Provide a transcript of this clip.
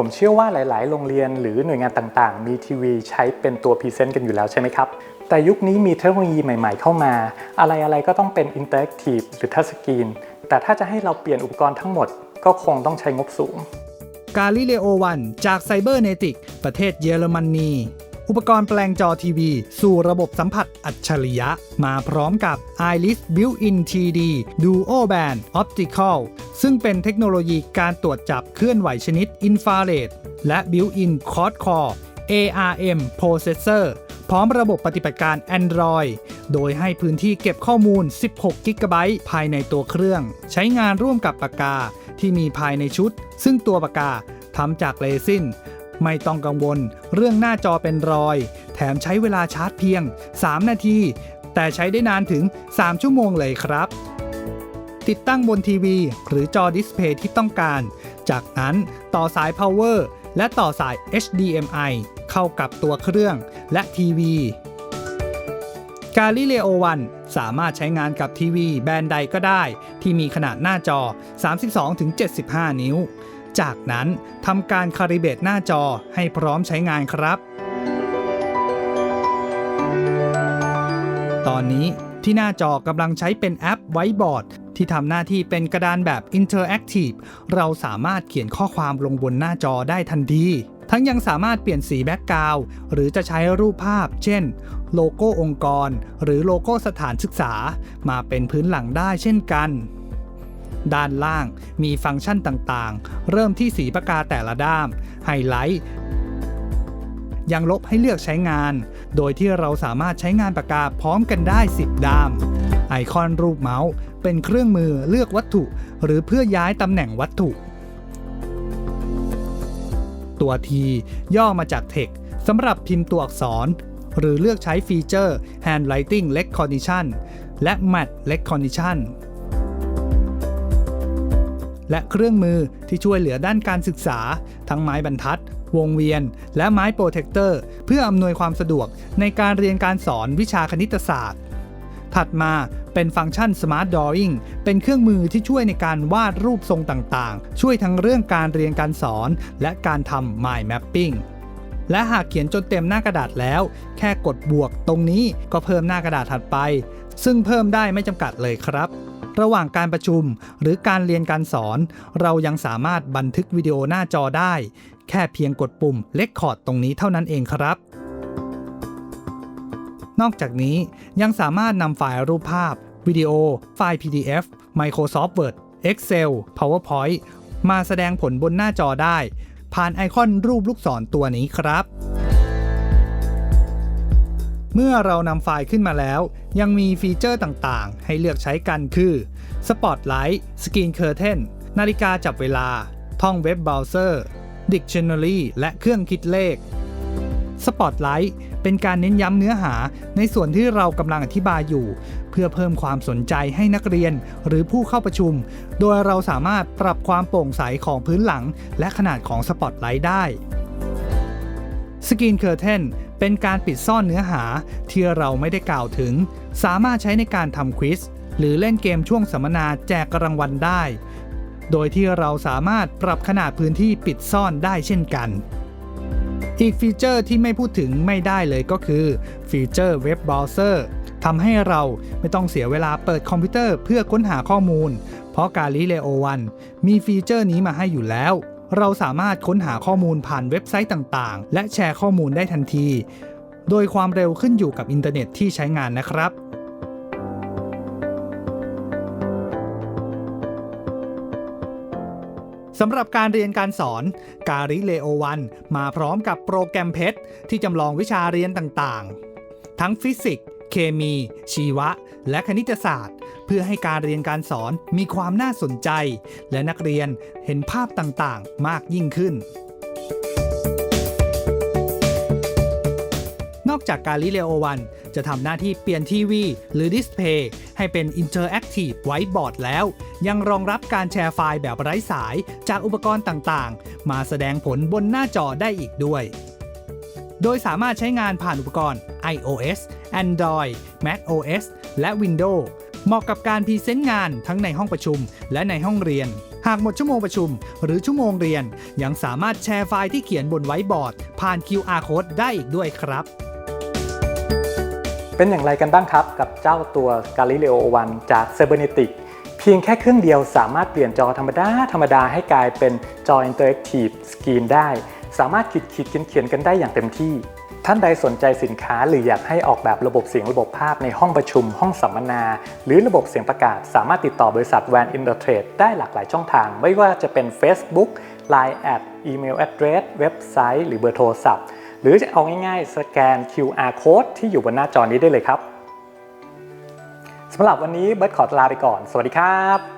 ผมเชื่อว่าหลาย ๆ โรงเรียนหรือหน่วยงานต่าง ๆ มีทีวีใช้เป็นตัวพรีเซนต์กันอยู่แล้วใช่ไหมครับ แต่ยุคนี้มีเทคโนโลยีใหม่ ๆ เข้ามา อะไร ๆ ก็ต้องเป็นอินเตอร์แอคทีฟหรือทัชสกรีน แต่ถ้าจะให้เราเปลี่ยนอุปกรณ์ทั้งหมด ก็คงต้องใช้งบสูง กาลิเลโอวันจากไซเบอร์เนติกประเทศเยอรมนี อุปกรณ์แปลงจอทีวี สู่ระบบสัมผัสอัจฉริยะ มาพร้อมกับ Iris Built-in TD Duo Band Optical ซึ่งเป็นเทคโนโลยีการตรวจจับเคลื่อนไหวชนิดอินฟราเรดและ Built-in Quad Core ARM Processor พร้อมระบบปฏิบัติการ Android โดยให้พื้นที่เก็บข้อมูล 16กิกะไบต์ภายในตัวเครื่อง ใช้งานร่วมกับปากกาที่มีภายในชุด ซึ่งตัวปากกาทำจากเรซิน ไม่ต้องกังวล เรื่องหน้าจอเป็นรอย แถมใช้เวลาชาร์จเพียง 3 นาที แต่ใช้ได้นานถึง 3 ชั่วโมงเลยครับ ติดตั้งบนทีวี หรือจอดิสเพย์ที่ต้องการ จากนั้นต่อสาย power และต่อสาย HDMI เข้ากับตัวเครื่องและทีวีกาลิเลโอวันสามารถใช้งานกับทีวีแบรนด์ใดก็ได้ ที่มีขนาดหน้าจอ 32-75 นิ้ว จากนั้นทำการคาลิเบตหน้าจอให้พร้อมใช้งานครับ ตอนนี้ที่หน้าจอกำลังใช้เป็นแอปไวบอร์ดที่ทำหน้าที่เป็นกระดานแบบอินเ r อร์แอคทีฟเราสามารถเขียนข้อความลงบนหน้าจอได้ทันที ทั้งยังสามารถเปลี่ยนสีแบ็กกราวด์หรือจะใช้รูปภาพ เช่น โลโก้องค์กร หรือโลโก้สถานศึกษา มาเป็นพื้นหลังได้เช่นกัน ด้านล่างมีฟังก์ชันต่างๆ เริ่มที่สีปากกาแต่ละด้าม ไฮไลท์ยังลบให้เลือกใช้งาน โดยที่เราสามารถใช้งานปากกาพร้อมกันได้ 10 ด้าม ไอคอนรูปเมาส์ เป็นเครื่องมือเลือกวัตถุ หรือเพื่อย้ายตำแหน่งวัตถุ ตัว T ย่อมาจาก Text สำหรับพิมพ์ตัวอักษร หรือเลือกใช้ฟีเจอร์ Handwriting Recognition และ Matte Recognition และเครื่องมือที่ช่วยเหลือด้านการศึกษา ทั้งไม้บรรทัด วงเวียน และไม้โปรเทคเตอร์ เพื่ออำนวยความสะดวกในการเรียนการสอนวิชาคณิตศาสตร์ ถัดมาเป็นฟังก์ชัน Smart Drawing เป็นเครื่องมือที่ช่วยในการวาดรูปทรงต่างๆ ช่วยทั้งเรื่องการเรียนการสอน และการทำ Mind Mapping และหากเขียนจนเต็มหน้ากระดาษแล้ว แค่กดบวกตรงนี้ก็เพิ่มหน้ากระดาษถัดไป ซึ่งเพิ่มได้ไม่จำกัดเลยครับ ระหว่างการประชุมหรือการเรียนการสอน เรายังสามารถบันทึกวิดีโอหน้าจอได้ แค่เพียงกดปุ่มเลคคอร์ดตรงนี้เท่านั้นเองครับนอกจากนี้ยังสามารถนำไฟล์รูปภาพ วิดีโอ ไฟล์ PDF Microsoft Word Excel PowerPoint มาแสดงผลบนหน้าจอได้ ผ่านไอคอนรูปลูกศรตัวนี้ครับ เมื่อเรานำไฟล์ขึ้นมาแล้ว ยังมีฟีเจอร์ต่างๆ ให้เลือกใช้กันคือ Spotlight Screen Curtain นาฬิกาจับเวลา ท่องเว็บเบราว์เซอร์ Dictionary และเครื่องคิดเลข Spotlight เป็นการเน้นย้ำเนื้อหาในส่วนที่เรากำลังอธิบายอยู่ เพื่อเพิ่มความสนใจให้นักเรียนหรือผู้เข้าประชุม โดยเราสามารถปรับความโปร่งใสของพื้นหลัง และขนาดของ Spotlight ได้ Screen Curtain เป็นการปิดซ่อนเนื้อหาที่เราไม่ได้กล่าวถึง สามารถใช้ในการทำควิสหรือเล่นเกมช่วงสัมมนาแจกรางวัลได้ โดยที่เราสามารถปรับขนาดพื้นที่ปิดซ่อนได้เช่นกัน อีกฟีเจอร์ที่ไม่พูดถึงไม่ได้เลยก็คือฟีเจอร์เว็บเบราว์เซอร์ทำให้เราไม่ต้องเสียเวลาเปิดคอมพิวเตอร์เพื่อค้นหาข้อมูล เพราะการิเลโอวันมีฟีเจอร์นี้มาให้อยู่แล้ว เราสามารถค้นหาข้อมูลผ่านเว็บไซต์ต่างๆ และแชร์ข้อมูลได้ทันที โดยความเร็วขึ้นอยู่กับอินเทอร์เน็ตที่ใช้งานนะครับสำหรับการเรียนการสอนการิเลโอวันมาพร้อมกับโปรแกรมเพชรที่จำลองวิชาเรียนต่างๆ ทั้งฟิสิกส์ เคมี ชีวะ และคณิตศาสตร์ เพื่อให้การเรียนการสอนมีความน่าสนใจ และนักเรียนเห็นภาพต่างๆ มากยิ่งขึ้น นอกจากการลิเลโอวันจะทำหน้าที่เปลี่ยนทีวี หรือดิสเพย์ให้เป็นอินเทอร์แอคทีฟไวท์บอร์ดแล้ว ยังรองรับการแชร์ไฟล์แบบไร้สายจากอุปกรณ์ต่างๆ มาแสดงผลบนหน้าจอได้อีกด้วย โดยสามารถใช้งานผ่านอุปกรณ์ iOS Android macOS และ Windows เหมาะกับการพรีเซนต์งานทั้งในห้องประชุม และในห้องเรียน หากหมดชั่วโมงประชุม หรือชั่วโมงเรียน ยังสามารถแชร์ไฟล์ที่เขียนบนไว้บอร์ด ผ่าน QR code ได้อีกด้วยครับ เป็นอย่างไรกันบ้างครับ กับเจ้าตัว Galileo One จาก Cybernetic เพียงแค่เครื่องเดียวสามารถเปลี่ยนจอธรรมดา ธรรมดาให้กลายเป็นจอ Interactive Screen ได้ สามารถขีดขีดเขียนเขียนกันได้อย่างเต็มที่ ท่านใดสนใจสินค้าหรืออยากให้ออกแบบระบบเสียงระบบภาพในห้องประชุม ห้องสัมมนา หรือระบบเสียงประกาศ สามารถติดต่อบริษัท Van i n t e r t r a d e ได้หลากหลายช่องทาง ไม่ว่าจะเป็น Facebook Line แอดอีเมล address เว็บไซต์ หรือเบอร์โทรศัพท์ หรือจะเอาง่ายๆ สแกน QR code ที่อยู่บนหน้าจอนี้ได้เลยครับสำหรับวันนี้เบิร์ตขอลาไปก่อน สวัสดีครับ